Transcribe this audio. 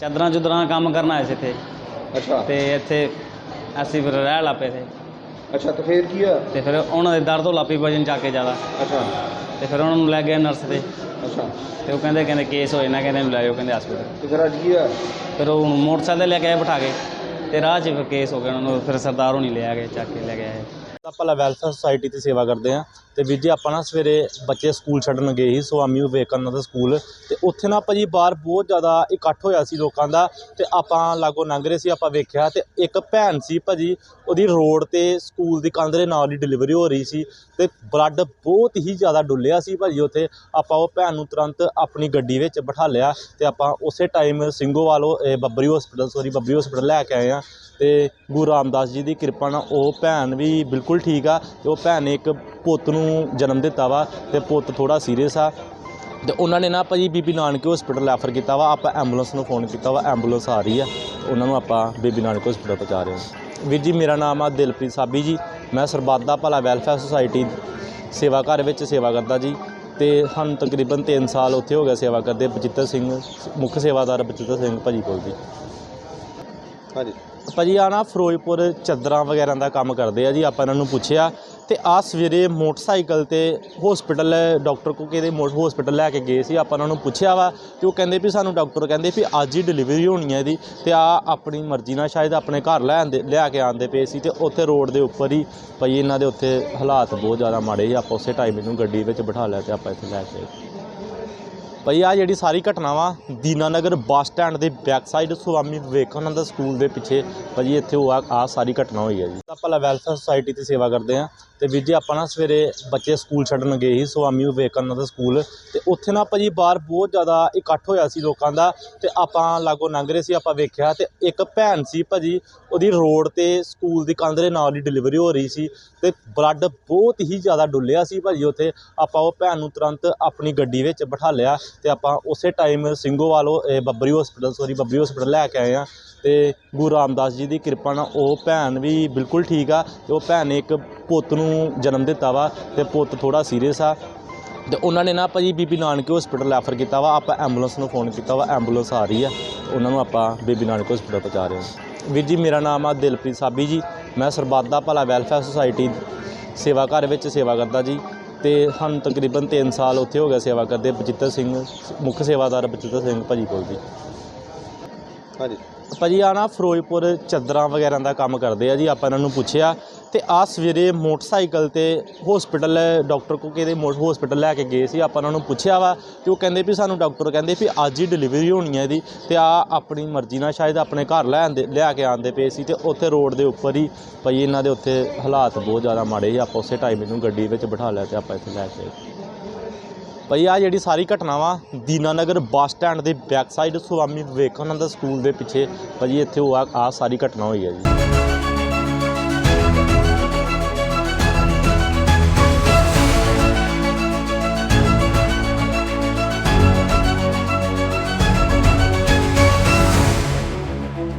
ਚਾਦਰਾਂ ਚੁਦਰਾਂ ਦਾ ਕੰਮ ਕਰਨ ਆਏ ਸੀ ਇੱਥੇ। ਅੱਛਾ। ਤੇ ਇੱਥੇ ਅਸੀਂ ਫਿਰ ਰਹਿ ਲਾਪੇ ਸੀ। ਅੱਛਾ ਤੇ ਫੇਰ ਕੀ ਆ ਤੇ ਫਿਰ ਉਹਨਾਂ ਦੇ ਦਰਦ ਹੋ ਲਾਪੀ ਵਜਨ ਚੱਕ ਕੇ ਜ਼ਿਆਦਾ। ਅੱਛਾ। ਤੇ ਫਿਰ ਉਹਨਾਂ ਨੂੰ ਲੈ ਗਏ ਨਰਸ ਤੇ। ਅੱਛਾ। ਤੇ ਉਹ ਕਹਿੰਦੇ ਕਹਿੰਦੇ ਕੇਸ ਹੋਏ ਨਾ ਕਹਿੰਦੇ ਲੈ ਜਾਓ ਕਹਿੰਦੇ ਹਸਪੀਟਲ ਤੇ ਫਿਰ ਅੱਜ ਕੀ ਆ ਫਿਰ ਉਹ ਮੋਟਰਸਾਈਕਲ ਤੇ ਲੈ ਕੇ ਆਏ ਬਿਠਾ ਕੇ। ਤੇ ਰਾਹ 'ਚ ਫਿਰ ਕੇਸ ਹੋ ਗਿਆ ਉਹਨਾਂ ਨੂੰ। ਫਿਰ ਸਰਦਾਰ ਹੋਣੀ ਲੈ ਆ ਗਏ ਚੱਕ ਕੇ ਲੈ ਕੇ ਆਏ। ਆਪਾਂ ਲਾ ਵੈਲਫੇਅਰ ਸੁਸਾਇਟੀ ਤੇ ਸੇਵਾ ਕਰਦੇ ਆ। ਤੇ ਵੀਰ ਜੀ, ਆਪਾਂ ਨਾ ਸਵੇਰੇ ਬੱਚੇ ਸਕੂਲ ਛੱਡਣ ਗਏ ਸੀ, ਸਵਾਮੀ ਵਿਵੇਕਾਨੰਦ ਦਾ ਸਕੂਲ। ਤੇ ਉੱਥੇ ਨਾ ਭਾਜੀ ਬਾਹਰ ਬਹੁਤ ਜ਼ਿਆਦਾ ਇਕੱਠ ਹੋਇਆ ਸੀ ਲੋਕਾਂ ਦਾ। ਤੇ ਆਪਾਂ ਲਾਗੋ ਲੰਘ ਰਹੇ ਸੀ, ਆਪਾਂ ਵੇਖਿਆ ਤੇ ਇੱਕ ਭੈਣ ਸੀ ਭਾਜੀ, ਉਹਦੀ ਰੋਡ ਤੇ ਸਕੂਲ ਦੀ ਕੰਧ ਦੇ ਨਾਲ ਹੀ ਡਿਲੀਵਰੀ ਹੋ ਰਹੀ ਸੀ। ਤੇ ਬਲੱਡ ਬਹੁਤ ਹੀ ਜ਼ਿਆਦਾ ਡੁੱਲਿਆ ਸੀ ਭਾਜੀ ਉੱਥੇ। ਆਪਾਂ ਉਹ ਭੈਣ ਨੂੰ ਤੁਰੰਤ ਆਪਣੀ ਗੱਡੀ ਵਿੱਚ ਬਿਠਾ ਲਿਆ ਤੇ ਆਪਾਂ ਉਸੇ ਟਾਈਮ ਸਿੰਘੋਵਾਲੋ, ਇਹ Babbari hospital sorry Babbari hospital ਲੈ ਕੇ ਆਏ ਆ। ਤੇ ਗੁਰੂ ਰਾਮਦਾਸ ਜੀ ਦੀ ਕਿਰਪਾ ਨਾਲ ਉਹ ਭੈਣ ਵੀ ਬਿਲਕੁਲ ਠੀਕ ਆ। ਤੇ ਉਹ ਭੈਣ ਨੇ ਇੱਕ ਪੁੱਤ ਨੂੰ ਜਨਮ ਦਿੱਤਾ ਵਾ ਤੇ ਪੁੱਤ ਥੋੜਾ ਸੀਰੀਅਸ ਆ। ਤੇ ਉਹਨਾਂ ਨੇ ਨਾ ਭਾਜੀ ਬੀਬੀ ਨਾਨਕ ਹਸਪੀਟਲ ਰੈਫਰ ਕੀਤਾ ਵਾ। ਆਪਾਂ ਐਂਬੂਲੈਂਸ ਨੂੰ ਫੋਨ ਕੀਤਾ ਵਾ। ਐਂਬੂਲੈਂਸ ਆ ਰਹੀ ਆ। ਉਹਨਾਂ ਨੂੰ ਆਪਾਂ ਬੀਬੀ ਨਾਨਕ ਹਸਪੀਟਲ ਪਹੁੰਚਾ ਰਹੇ ਹਾਂ। ਵੀਰ ਜੀ, ਮੇਰਾ ਨਾਮ ਆ ਦਿਲਪ੍ਰੀਤ ਸਾਬੀ ਜੀ। ਮੈਂ ਸਰਬੱਤ ਦਾ ਭਲਾ ਵੈਲਫੇਅਰ ਸੁਸਾਇਟੀ ਸੇਵਾ ਘਰ ਵਿੱਚ ਸੇਵਾ ਕਰਦਾ ਜੀ। ਤੇ ਸਾਨੂੰ ਤਕਰੀਬਨ 3 ਸਾਲ ਉੱਥੇ ਹੋ ਗਿਆ ਸੇਵਾ ਕਰਦੇ। ਬਚਿੱਤਰ ਸਿੰਘ, ਮੁੱਖ ਸੇਵਾਦਾਰ ਬਚਿੱਤਰ ਸਿੰਘ ਭਾਜੀ ਕੋਲ ਜੀ। ਹਾਂਜੀ। ਭਾਜੀ ਆ ਨਾ ਫਿਰੋਜ਼ਪੁਰ ਚਾਦਰਾਂ ਵਗੈਰਾ ਦਾ ਕੰਮ ਕਰਦੇ ਆ ਜੀ, ਆਪਾਂ ਇਹਨਾਂ ਨੂੰ ਪੁੱਛਿਆ। ਤੇ ਆ ਸਵੇਰੇ ਮੋਟਰਸਾਈਕਲ ਤੇ ਹਸਪੀਟਲ ਡਾਕਟਰ ਕੋ ਕਿਹਦੇ ਹਸਪੀਟਲ ਲੈ ਕੇ ਗਏ ਸੀ, ਆਪਾਂ ਉਹਨਾਂ ਨੂੰ ਪੁੱਛਿਆ ਵਾ ਤੇ ਉਹ ਕਹਿੰਦੇ ਵੀ ਸਾਨੂੰ ਡਾਕਟਰ ਕਹਿੰਦੇ ਵੀ ਅੱਜ ਹੀ ਡਿਲੀਵਰੀ ਹੋਣੀ ਹੈ ਇਹਦੀ ਤੇ ਆ ਆਪਣੀ ਮਰਜ਼ੀ ਨਾਲ ਸ਼ਾਇਦ ਆਪਣੇ ਘਰ ਲੈ ਆਂਦੇ, ਲਿਆ ਕੇ ਆਂਦੇ ਪਏ ਸੀ ਤੇ ਉੱਥੇ ਰੋਡ ਦੇ ਉੱਪਰ ਹੀ ਭਾਈ ਇਹਨਾਂ ਦੇ ਉੱਥੇ ਹਾਲਾਤ ਬਹੁਤ ਜ਼ਿਆਦਾ ਮਾੜੇ ਸੀ ਆਪਾਂ ਉਸੇ ਟਾਈਮ ਇਹਨੂੰ ਗੱਡੀ ਵਿੱਚ ਬਿਠਾ ਲਿਆ ਤੇ ਆਪਾਂ ਇੱਥੇ ਲੈ ਕੇ ਆਏ। ਭਾਈ ਆ ਜਿਹੜੀ ਸਾਰੀ ਘਟਨਾ ਵਾ, ਦੀਨਾਨਗਰ ਬੱਸ ਸਟੈਂਡ ਦੇ back side Swami Vivekananda school ਦੇ ਪਿੱਛੇ। ਭਾਜੀ, ਇੱਥੇ ਉਹ ਆ ਸਾਰੀ ਘਟਨਾ ਹੋਈ ਹੈ ਜੀ। ਆਪਾਂ ਵੈਲਫੇਅਰ ਸੁਸਾਇਟੀ ਤੇ ਸੇਵਾ ਕਰਦੇ ਆ। ਤੇ ਵੀਰ ਜੀ, ਆਪਾਂ ਨਾ ਸਵੇਰੇ ਬੱਚੇ ਸਕੂਲ ਛੱਡਣ ਗਏ ਸੀ, ਸੁਆਮੀ ਵਿਵੇਕਾਨੰਦ ਸਕੂਲ। ਤੇ ਉੱਥੇ ਨਾ ਭਾਜੀ, ਬਾਹਰ ਬਹੁਤ ਜ਼ਿਆਦਾ ਇਕੱਠ ਹੋਇਆ ਸੀ ਲੋਕਾਂ ਦਾ। ਤੇ ਆਪਾਂ ਲਾਗੋ ਲੰਘ ਰਹੇ ਸੀ, ਆਪਾਂ ਵੇਖਿਆ ਤੇ ਇੱਕ ਭੈਣ ਸੀ ਭਾਜੀ, ਉਹਦੀ ਰੋਡ ਤੇ ਸਕੂਲ ਦੀ ਕੰਧ ਦੇ ਨਾਲ ਹੀ ਡਿਲੀਵਰੀ ਹੋ ਰਹੀ ਸੀ। ਤੇ ਬਲੱਡ ਬਹੁਤ ਹੀ ਜ਼ਿਆਦਾ ਡੁੱਲਿਆ ਸੀ ਭਾਜੀ ਉੱਥੇ। ਆਪਾਂ ਉਹ ਭੈਣ ਨੂੰ ਤੁਰੰਤ ਆਪਣੀ ਗੱਡੀ ਵਿੱਚ ਬਿਠਾ ਲਿਆ। ਤੇ ਆਪਾਂ ਉਸੇ time ਸਿੰਘੋਵਾਲੋ Babbari hospital sorry Babbari hospital ਲੈ ਕੇ ਆਏ ਆ ਤੇ ਗੁਰੂ ਰਾਮਦਾਸ ਜੀ ਦੀ ਕਿਰਪਾ ਨਾਲ ਉਹ ਭੈਣ ਵੀ ਬਿਲਕੁਲ ਠੀਕ ਆ ਤੇ ਉਹ ਭੈਣ ਨੇ ਇੱਕ ਪੁੱਤ ਨੂੰ ਜਨਮ ਦਿੱਤਾ ਵਾ ਤੇ ਪੁੱਤ ਥੋੜਾ ਸੀਰੀਅਸ ਆ। ਤੇ ਉਹਨਾਂ ਨੇ ਨਾ ਭਾਜੀ ਬੀਬੀ ਨਾਨਕ ਹਸਪੀਟਲ ਰੈਫਰ ਕੀਤਾ ਵਾ, ਆਪਾਂ ਐਂਬੂਲੈਂਸ ਨੂੰ ਫੋਨ ਕੀਤਾ ਵਾ ਐਂਬੂਲੈਂਸ ਆ ਰਹੀ ਆ ਉਹਨਾਂ ਨੂੰ ਆਪਾਂ ਬੀਬੀ ਨਾਨਕ ਹਸਪੀਟਲ ਪਹੁੰਚਾ ਰਹੇ ਹਾਂ। ਵੀਰ ਜੀ, ਮੇਰਾ ਨਾਮ ਆ ਦਿਲਪ੍ਰੀਤ ਸਾਬੀ ਜੀ, ਮੈਂ ਸਰਬੱਤ ਦਾ ਭਲਾ ਵੈਲਫੇਅਰ ਸੁਸਾਇਟੀ ਸੇਵਾ ਘਰ ਵਿੱਚ ਸੇਵਾ ਕਰਦਾ ਜੀ। ਤੇ ਸਾਨੂੰ ਤਕਰੀਬਨ 3 ਸਾਲ ਉੱਥੇ ਹੋ ਗਿਆ ਸੇਵਾ ਕਰਦੇ ਬਚਿੱਤਰ ਸਿੰਘ ਮੁੱਖ ਸੇਵਾਦਾਰ ਬਚਿੱਤਰ ਸਿੰਘ ਭਾਜੀ ਕੋਲ ਜੀ ਹਾਂਜੀ। ਭਾਜੀ ਆ ਨਾ ਫਿਰੋਜ਼ਪੁਰ ਚਾਦਰਾਂ ਵਗੈਰਾ ਦਾ ਕੰਮ ਕਰਦੇ ਆ ਜੀ ਆਪਾਂ ਇਹਨਾਂ ਨੂੰ ਪੁੱਛਿਆ ਤੇ ਆ ਸਵੇਰੇ ਮੋਟਰਸਾਈਕਲ ਤੇ ਹਸਪੀਟਲ ਡਾਕਟਰ ਕੋ ਕਿਹਦੇ ਹਸਪੀਟਲ ਲੈ ਕੇ ਗਏ ਸੀ, ਆਪਾਂ ਉਹਨਾਂ ਨੂੰ ਪੁੱਛਿਆ ਵਾ ਤੇ ਉਹ ਕਹਿੰਦੇ ਵੀ ਸਾਨੂੰ ਡਾਕਟਰ ਕਹਿੰਦੇ ਵੀ ਅੱਜ ਹੀ ਡਿਲੀਵਰੀ ਹੋਣੀ ਹੈ ਇਹਦੀ ਤੇ ਆ ਆਪਣੀ ਮਰਜ਼ੀ ਨਾਲ ਸ਼ਾਇਦ ਆਪਣੇ ਘਰ ਲੈ ਆਂਦੇ, ਲਿਆ ਕੇ ਆਂਦੇ ਪਏ ਸੀ ਤੇ ਉੱਥੇ ਰੋਡ ਦੇ ਉੱਪਰ ਹੀ ਭਾਈ ਇਹਨਾਂ ਦੇ ਉੱਥੇ ਹਾਲਾਤ ਬਹੁਤ ਜ਼ਿਆਦਾ ਮਾੜੇ ਸੀ, ਆਪਾਂ ਉਸੇ ਟਾਈਮ ਇਹਨੂੰ ਗੱਡੀ ਵਿੱਚ ਬਿਠਾ ਲਿਆ ਤੇ ਆਪਾਂ ਇੱਥੇ ਲੈ ਕੇ ਆਏ। ਭਾਈ ਆ ਜਿਹੜੀ ਸਾਰੀ ਘਟਨਾ ਵਾ, ਦੀਨਾਨਗਰ ਬੱਸ ਸਟੈਂਡ ਦੇ back side Swami Vivekananda school ਦੇ ਪਿੱਛੇ ਭਾਜੀ ਇੱਥੇ ਉਹ ਆ ਆ ਸਾਰੀ ਘਟਨਾ ਹੋਈ ਹੈ ਜੀ।